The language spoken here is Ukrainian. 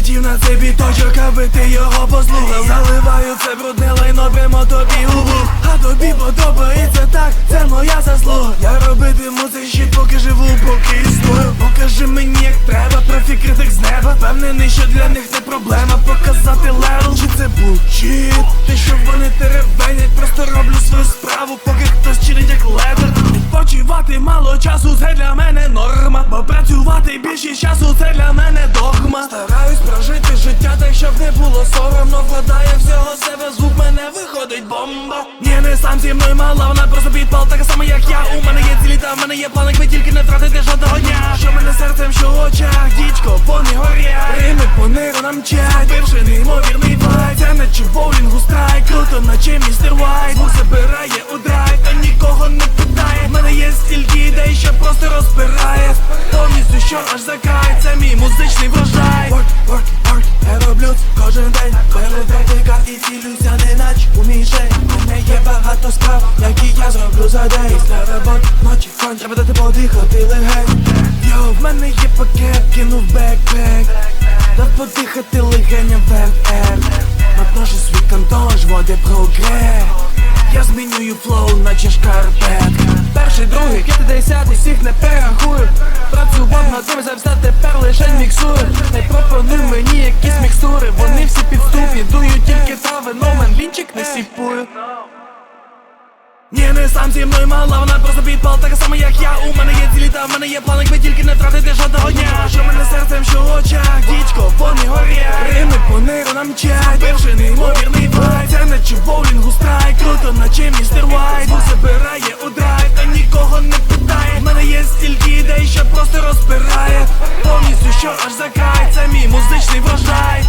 Прилетів на цей біточок, аби ти його послухав Заливаю це брудне лайно прямо тобі у вух А тобі подобається так, це моя заслуга. Я робитиму цей щит, поки живу, поки існую. Покажи мені, як треба, профі критик з неба. Впевнений, що для них не проблема. Показати левел Чи це булчит? Те, що вони теревенять, просто роблю свою справу, поки хтось чинить як ледер Відпочивати мало часу, це для мене норма. Бо працювати більшість часу, це зі мною мала, вона просто підпал, така сама як я. У мене є цілі, та в мене є план, якби тільки не втратити жодного дня. Що мене серцем, що в очах, дідько, вони горять. Рими по нейронам мчать, бивши неймовірний вайб. Це наче боулінгу страйк, круто, наче містер Вайт Звук забирає у драйв, та нікого не питає. В мене є стільки ідей, що просто розпирає Повністю що аж за край, це мій музичний врожай. Work, work, work, я роблю кожен день. Декілька і цілюся, у мішень. У мене є багато справ, які я зроблю за день. Після роботи, ночі фон, треба дати подихати легень. Йо, в мене є пакет, кинув бекпек. Дав подихати легеням ВР Надношу свій кантон, води прогрес. Я змінюю флоу, наче шкарпетка Перший, другий, п'ятий, десятий, всіх не перерахую. Працював над тим, завжди тепер лише міксую Не пропонуй мені якісь мікстури, вони всі підступні Дують тільки трави, номен, лінчик не сіпую ні, не сам зі мною мала, вона просто підпал, така сама як я. У мене є цілі, та в мене є план, якби тільки не втратити жодного дня. Що мене серцем, що в очах, дідько, вони горять. Рими по нейронам мчать, бивши неймовірний вайб. Це наче боулінгу страйк, круто, наче містер Вайт. Звук забирає у драйв, та нікого не питає. В мене є стільки ідей, що просто розпирає Повністю що аж за край, це мій музичний врожай